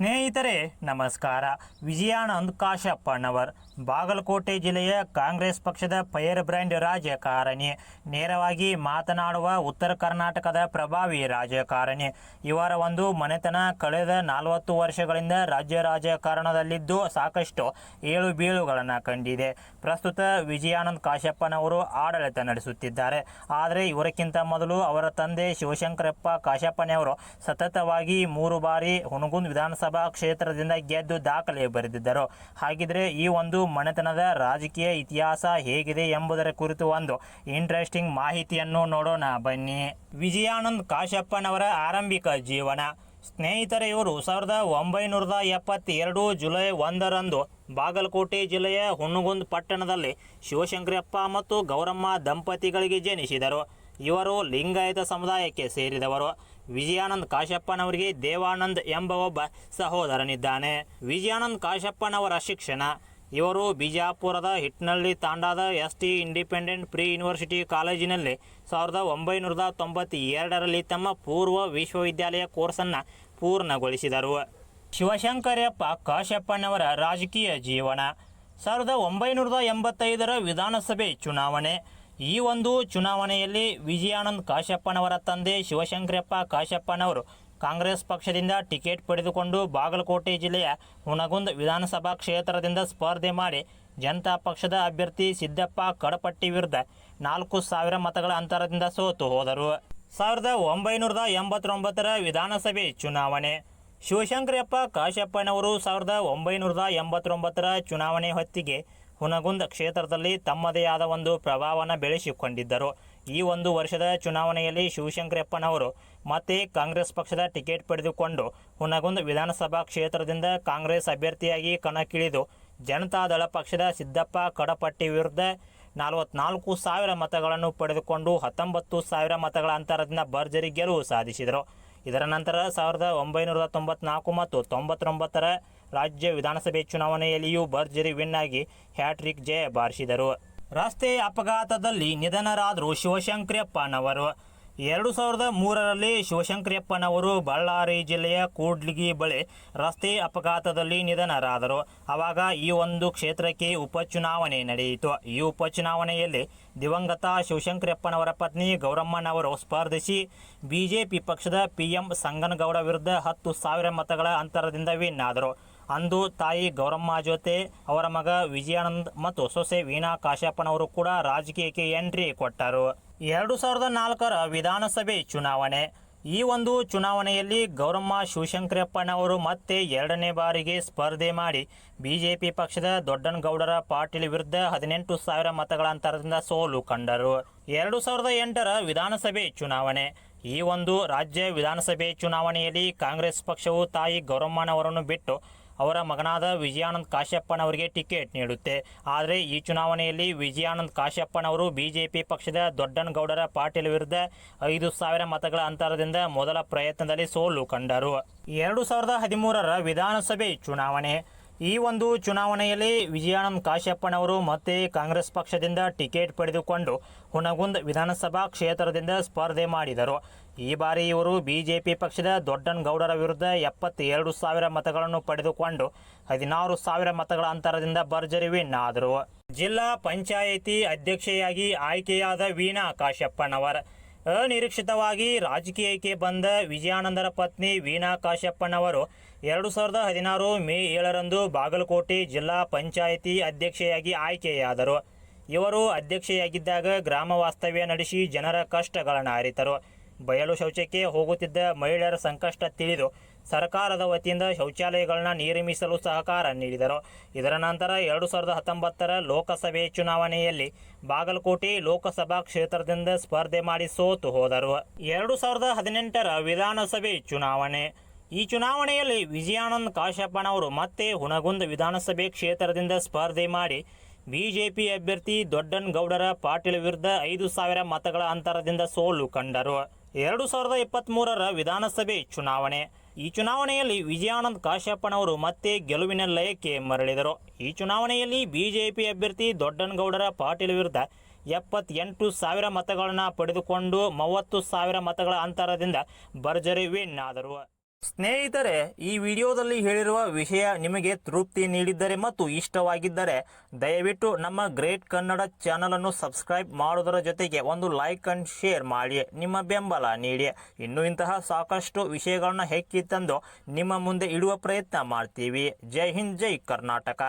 ಸ್ನೇಹಿತರೆ, ನಮಸ್ಕಾರ. ವಿಜಯಾನಂದ್ ಕಾಶಪ್ಪಣ್ಣವರ್ ಬಾಗಲಕೋಟೆ ಜಿಲ್ಲೆಯ ಕಾಂಗ್ರೆಸ್ ಪಕ್ಷದ ಫೈರ್ ಬ್ರ್ಯಾಂಡ್ ರಾಜಕಾರಣಿ. ನೇರವಾಗಿ ಮಾತನಾಡುವ ಉತ್ತರ ಕರ್ನಾಟಕದ ಪ್ರಭಾವಿ ರಾಜಕಾರಣಿ. ಇವರ ಒಂದು ಮನೆತನ ಕಳೆದ ನಲವತ್ತು ವರ್ಷಗಳಿಂದ ರಾಜ್ಯ ರಾಜಕಾರಣದಲ್ಲಿದ್ದು ಸಾಕಷ್ಟು ಏಳು ಬೀಳುಗಳನ್ನು ಕಂಡಿದೆ. ಪ್ರಸ್ತುತ ವಿಜಯಾನಂದ್ ಕಾಶಪ್ಪನವರು ಆಡಳಿತ ನಡೆಸುತ್ತಿದ್ದಾರೆ. ಆದರೆ ಇವರಕ್ಕಿಂತ ಮೊದಲು ಅವರ ತಂದೆ ಶಿವಶಂಕರಪ್ಪ ಕಾಶಪ್ಪನವರು ಸತತವಾಗಿ ಮೂರು ಬಾರಿ ಹುಣಗುಂದ್ ವಿಧಾನಸಭಾ ಕ್ಷೇತ್ರದಿಂದ ಗೆದ್ದು ದಾಖಲೆ ಬರೆದಿದ್ದರು. ಹಾಗಿದ್ರೆ ಈ ಒಂದು ಮನೆತನದ ರಾಜಕೀಯ ಇತಿಹಾಸ ಹೇಗಿದೆ ಎಂಬುದರ ಕುರಿತು ಒಂದು ಇಂಟ್ರೆಸ್ಟಿಂಗ್ ಮಾಹಿತಿಯನ್ನು ನೋಡೋಣ ಬನ್ನಿ. ವಿಜಯಾನಂದ್ ಕಾಶಪ್ಪನವರ ಆರಂಭಿಕ ಜೀವನ. ಸ್ನೇಹಿತರೆ, ಇವರು ಸಾವಿರದ ಒಂಬೈನೂರದ ಎಪ್ಪತ್ತೆರಡು ಜುಲೈ ಒಂದರಂದು ಬಾಗಲಕೋಟೆ ಜಿಲ್ಲೆಯ ಹುಣ್ಣುಗುಂದ್ ಪಟ್ಟಣದಲ್ಲಿ ಶಿವಶಂಕರಪ್ಪ ಮತ್ತು ಗೌರಮ್ಮ ದಂಪತಿಗಳಿಗೆ ಜನಿಸಿದರು. ಇವರು ಲಿಂಗಾಯತ ಸಮುದಾಯಕ್ಕೆ ಸೇರಿದವರು. ವಿಜಯಾನಂದ್ ಕಾಶಪ್ಪನವರಿಗೆ ದೇವಾನಂದ್ ಎಂಬ ಒಬ್ಬ ಸಹೋದರನಿದ್ದಾನೆ. ವಿಜಯಾನಂದ್ ಕಾಶಪ್ಪನವರ ಶಿಕ್ಷಣ. ಇವರು ಬಿಜಾಪುರದ Hitnalli ತಾಂಡಾದ S T independent pre university ಕಾಲೇಜಿನಲ್ಲಿ ಸಾವಿರದ ಒಂಬೈನೂರದ ತೊಂಬತ್ತೆರಡರಲ್ಲಿ ತಮ್ಮ ಪೂರ್ವ ವಿಶ್ವವಿದ್ಯಾಲಯ ಕೋರ್ಸನ್ನು ಪೂರ್ಣಗೊಳಿಸಿದರು. ಶಿವಶಂಕರಪ್ಪ ಕಾಶಪ್ಪನವರ ರಾಜಕೀಯ ಜೀವನ. ಸಾವಿರದ ಒಂಬೈನೂರ ಎಂಬತ್ತೈದರ ವಿಧಾನಸಭೆ ಚುನಾವಣೆ. ಈ ಒಂದು ಚುನಾವಣೆಯಲ್ಲಿ ವಿಜಯಾನಂದ್ ಕಾಶಪ್ಪನವರ ತಂದೆ ಶಿವಶಂಕರಪ್ಪ ಕಾಶಪ್ಪನವರು ಕಾಂಗ್ರೆಸ್ ಪಕ್ಷದಿಂದ ಟಿಕೆಟ್ ಪಡೆದುಕೊಂಡು ಬಾಗಲಕೋಟೆ ಜಿಲ್ಲೆಯ ಹುಣಗುಂದ್ ವಿಧಾನಸಭಾ ಕ್ಷೇತ್ರದಿಂದ ಸ್ಪರ್ಧೆ ಮಾಡಿ ಜನತಾ ಪಕ್ಷದ ಅಭ್ಯರ್ಥಿ ಸಿದ್ದಪ್ಪ ಕಡಪಟ್ಟಿ ವಿರುದ್ಧ ನಾಲ್ಕು ಸಾವಿರ ಮತಗಳ ಅಂತರದಿಂದ ಸೋತು ಹೋದರು. ಸಾವಿರದ ಒಂಬೈನೂರದ ಎಂಬತ್ತೊಂಬತ್ತರ ವಿಧಾನಸಭೆ ಚುನಾವಣೆ. ಶಿವಶಂಕರಪ್ಪ ಕಾಶಪ್ಪನವರು ಸಾವಿರದ ಒಂಬೈನೂರದ ಎಂಬತ್ತೊಂಬತ್ತರ ಚುನಾವಣೆ ಹೊತ್ತಿಗೆ ಹುನಗುಂದ ಕ್ಷೇತ್ರದಲ್ಲಿ ತಮ್ಮದೇ ಆದ ಒಂದು ಪ್ರಭಾವನ ಬೆಳೆಸಿಕೊಂಡಿದ್ದರು. ಈ ಒಂದು ವರ್ಷದ ಚುನಾವಣೆಯಲ್ಲಿ ಶಿವಶಂಕರಪ್ಪನವರು ಮತ್ತೆ ಕಾಂಗ್ರೆಸ್ ಪಕ್ಷದ ಟಿಕೆಟ್ ಪಡೆದುಕೊಂಡು ಹುನಗುಂದ್ ವಿಧಾನಸಭಾ ಕ್ಷೇತ್ರದಿಂದ ಕಾಂಗ್ರೆಸ್ ಅಭ್ಯರ್ಥಿಯಾಗಿ ಕಣಕ್ಕಿಳಿದು ಜನತಾದಳ ಪಕ್ಷದ ಸಿದ್ದಪ್ಪ ಕಡಪಟ್ಟಿ ವಿರುದ್ಧ ನಲವತ್ನಾಲ್ಕು ಸಾವಿರ ಮತಗಳನ್ನು ಪಡೆದುಕೊಂಡು ಹತ್ತೊಂಬತ್ತು ಸಾವಿರ ಮತಗಳ ಅಂತರದಿಂದ ಭರ್ಜರಿ ಗೆಲುವು ಸಾಧಿಸಿದರು. ಇದರ ನಂತರ ಸಾವಿರದ ಒಂಬೈನೂರ ತೊಂಬತ್ನಾಲ್ಕು ಮತ್ತು ತೊಂಬತ್ತೊಂಬತ್ತರ ರಾಜ್ಯ ವಿಧಾನಸಭೆ ಚುನಾವಣೆಯಲ್ಲಿಯೂ ಭರ್ಜರಿ ವಿನ್ ಆಗಿ ಹ್ಯಾಟ್ರಿಕ್ ಜಯ ಬಾರಿಸಿದರು. ರಸ್ತೆ ಅಪಘಾತದಲ್ಲಿ ನಿಧನರಾದರು ಶಿವಶಂಕರಪ್ಪನವರು. ಎರಡು ಸಾವಿರದ ಮೂರರಲ್ಲಿ ಶಿವಶಂಕರಪ್ಪನವರು ಬಳ್ಳಾರಿ ಜಿಲ್ಲೆಯ ಕೂಡ್ಲಿಗಿ ಬಳಿ ರಸ್ತೆ ಅಪಘಾತದಲ್ಲಿ ನಿಧನರಾದರು. ಆವಾಗ ಈ ಒಂದು ಕ್ಷೇತ್ರಕ್ಕೆ ಉಪಚುನಾವಣೆ ನಡೆಯಿತು. ಈ ಉಪಚುನಾವಣೆಯಲ್ಲಿ ದಿವಂಗತ ಶಿವಶಂಕರಪ್ಪನವರ ಪತ್ನಿ ಗೌರಮ್ಮನವರು ಸ್ಪರ್ಧಿಸಿ ಬಿಜೆಪಿ ಪಕ್ಷದ ಪಿ ಎಂ ಸಂಗನಗೌಡ ವಿರುದ್ಧ ಹತ್ತು ಸಾವಿರ ಮತಗಳ ಅಂತರದಿಂದ ವಿನ್ ಆದರು. ಅಂದು ತಾಯಿ ಗೌರಮ್ಮ ಜೊತೆ ಅವರ ಮಗ ವಿಜಯಾನಂದ್ ಮತ್ತು ಸೊಸೆ ವೀಣಾ ಕಾಶ್ಯಪ್ಪನವರು ಕೂಡ ರಾಜಕೀಯಕ್ಕೆ ಎಂಟ್ರಿ ಕೊಟ್ಟರು. ಎರಡು ಸಾವಿರದ ನಾಲ್ಕರ ವಿಧಾನಸಭೆ ಚುನಾವಣೆ. ಈ ಒಂದು ಚುನಾವಣೆಯಲ್ಲಿ ಗೌರಮ್ಮ ಶಿವಶಂಕರಪ್ಪನವರು ಮತ್ತೆ ಎರಡನೇ ಬಾರಿಗೆ ಸ್ಪರ್ಧೆ ಮಾಡಿ ಬಿಜೆಪಿ ಪಕ್ಷದ ದೊಡ್ಡನಗೌಡರ ಪಾಟೀಲ್ ವಿರುದ್ಧ ಹದಿನೆಂಟು ಸಾವಿರ ಮತಗಳ ಅಂತರದಿಂದ ಸೋಲು ಕಂಡರು. ಎರಡು ಸಾವಿರದ ಎಂಟರ ವಿಧಾನಸಭೆ ಚುನಾವಣೆ. ಈ ಒಂದು ರಾಜ್ಯ ವಿಧಾನಸಭೆ ಚುನಾವಣೆಯಲ್ಲಿ ಕಾಂಗ್ರೆಸ್ ಪಕ್ಷವು ತಾಯಿ ಗೌರಮ್ಮನವರನ್ನು ಬಿಟ್ಟು ಅವರ ಮಗನಾದ ವಿಜಯಾನಂದ್ ಕಾಶ್ಯಪ್ಪನವರಿಗೆ ಟಿಕೆಟ್ ನೀಡುತ್ತೆ. ಆದರೆ ಈ ಚುನಾವಣೆಯಲ್ಲಿ ವಿಜಯಾನಂದ್ ಕಾಶ್ಯಪ್ಪನವರು ಬಿಜೆಪಿ ಪಕ್ಷದ ದೊಡ್ಡನಗೌಡರ ಪಾಟೀಲ್ ವಿರುದ್ಧ ಐದು ಸಾವಿರ ಮತಗಳ ಅಂತರದಿಂದ ಮೊದಲ ಪ್ರಯತ್ನದಲ್ಲಿ ಸೋಲು ಕಂಡರು. ಎರಡು ಸಾವಿರದ ಹದಿಮೂರರ ವಿಧಾನಸಭೆ ಚುನಾವಣೆ. ಈ ಒಂದು ಚುನಾವಣೆಯಲ್ಲಿ ವಿಜಯಾನಂದ ಕಾಶ್ಯಪ್ಪನವರು ಮತ್ತೆ ಕಾಂಗ್ರೆಸ್ ಪಕ್ಷದಿಂದ ಟಿಕೆಟ್ ಪಡೆದುಕೊಂಡು ಹುನಗುಂದ್ ವಿಧಾನಸಭಾ ಕ್ಷೇತ್ರದಿಂದ ಸ್ಪರ್ಧೆ ಮಾಡಿದರು. ಈ ಬಾರಿ ಇವರು ಬಿಜೆಪಿ ಪಕ್ಷದ ದೊಡ್ಡನಗೌಡರ ವಿರುದ್ಧ ಎಪ್ಪತ್ತೆರಡು ಸಾವಿರ ಮತಗಳನ್ನು ಪಡೆದುಕೊಂಡು ಹದಿನಾರು ಸಾವಿರ ಮತಗಳ ಅಂತರದಿಂದ ಭರ್ಜರಿ ವಿನ್ ಆದರು. ಜಿಲ್ಲಾ ಪಂಚಾಯಿತಿ ಅಧ್ಯಕ್ಷೆಯಾಗಿ ಆಯ್ಕೆಯಾದ ವೀಣಾ ಕಾಶ್ಯಪ್ಪನವರ್ ಅನಿರೀಕ್ಷಿತವಾಗಿ ರಾಜಕೀಯಕ್ಕೆ ಬಂದ ವಿಜಯಾನಂದರ ಪತ್ನಿ ವೀಣಾ ಕಾಶ್ಯಪ್ಪನವರು ಎರಡು ಸಾವಿರದ ಹದಿನಾರು ಮೇ ಏಳರಂದು ಬಾಗಲಕೋಟೆ ಜಿಲ್ಲಾ ಪಂಚಾಯಿತಿ ಅಧ್ಯಕ್ಷೆಯಾಗಿ ಆಯ್ಕೆಯಾದರು. ಇವರು ಅಧ್ಯಕ್ಷೆಯಾಗಿದ್ದಾಗ ಗ್ರಾಮ ವಾಸ್ತವ್ಯ ನಡೆಸಿ ಜನರ ಕಷ್ಟಗಳನ್ನು ಅರಿತರು. ಬಯಲು ಶೌಚಕ್ಕೆ ಹೋಗುತ್ತಿದ್ದ ಮಹಿಳೆಯರ ಸಂಕಷ್ಟ ತಿಳಿದು ಸರ್ಕಾರದ ವತಿಯಿಂದ ಶೌಚಾಲಯಗಳನ್ನ ನಿರ್ಮಿಸಲು ಸಹಕಾರ ನೀಡಿದರು. ಇದರ ನಂತರ ಎರಡು ಸಾವಿರದ ಹತ್ತೊಂಬತ್ತರ ಲೋಕಸಭೆ ಚುನಾವಣೆಯಲ್ಲಿ ಬಾಗಲಕೋಟೆ ಲೋಕಸಭಾ ಕ್ಷೇತ್ರದಿಂದ ಸ್ಪರ್ಧೆ ಮಾಡಿ ಸೋತು ಹೋದರು. ಎರಡು ಸಾವಿರದ ಹದಿನೆಂಟರ ವಿಧಾನಸಭೆ ಚುನಾವಣೆ. ಈ ಚುನಾವಣೆಯಲ್ಲಿ ವಿಜಯಾನಂದ್ ಕಾಶಪ್ಪನವರು ಮತ್ತೆ ಹುನಗುಂದ್ ವಿಧಾನಸಭೆ ಕ್ಷೇತ್ರದಿಂದ ಸ್ಪರ್ಧೆ ಮಾಡಿ ಬಿಜೆಪಿ ಅಭ್ಯರ್ಥಿ ದೊಡ್ಡನಗೌಡರ ಪಾಟೀಲ್ ವಿರುದ್ಧ ಐದು ಸಾವಿರ ಮತಗಳ ಅಂತರದಿಂದ ಸೋಲು ಕಂಡರು. ಎರಡು ಸಾವಿರದ ಇಪ್ಪತ್ತ್ಮೂರರ ವಿಧಾನಸಭೆ ಚುನಾವಣೆ. ಈ ಚುನಾವಣೆಯಲ್ಲಿ ವಿಜಯಾನಂದ್ ಕಾಶ್ಯಪ್ಪನವರು ಮತ್ತೆ ಗೆಲುವಿನ ಲಯಕ್ಕೆ ಮರಳಿದರು. ಈ ಚುನಾವಣೆಯಲ್ಲಿ ಬಿಜೆಪಿ ಅಭ್ಯರ್ಥಿ ದೊಡ್ಡನಗೌಡರ ಪಾಟೀಲ್ ವಿರುದ್ಧ ಎಪ್ಪತ್ತೆಂಟು ಸಾವಿರ ಮತಗಳನ್ನು ಪಡೆದುಕೊಂಡು ಮೂವತ್ತು ಸಾವಿರ ಮತಗಳ ಅಂತರದಿಂದ ಭರ್ಜರಿ ವಿನ್ ಆದರು. ಸ್ನೇಹಿತರೆ, ಈ ವಿಡಿಯೋದಲ್ಲಿ ಹೇಳಿರುವ ವಿಷಯ ನಿಮಗೆ ತೃಪ್ತಿ ನೀಡಿದ್ದರೆ ಮತ್ತು ಇಷ್ಟವಾಗಿದ್ದರೆ, ದಯವಿಟ್ಟು ನಮ್ಮ ಗ್ರೇಟ್ ಕನ್ನಡ ಚಾನಲನ್ನು ಸಬ್ಸ್ಕ್ರೈಬ್ ಮಾಡೋದರ ಜೊತೆಗೆ ಒಂದು ಲೈಕ್ ಅಂಡ್ ಶೇರ್ ಮಾಡಿ. ನಿಮ್ಮ ಬೆಂಬಲ ನೀಡಿ. ಇನ್ನು ಇಂತಹ ಸಾಕಷ್ಟು ವಿಷಯಗಳನ್ನು ಹೆಕ್ಕಿ ತಂದು ನಿಮ್ಮ ಮುಂದೆ ಇಡುವ ಪ್ರಯತ್ನ ಮಾಡ್ತೀವಿ. ಜೈ ಹಿಂದ್, ಜೈ ಕರ್ನಾಟಕ.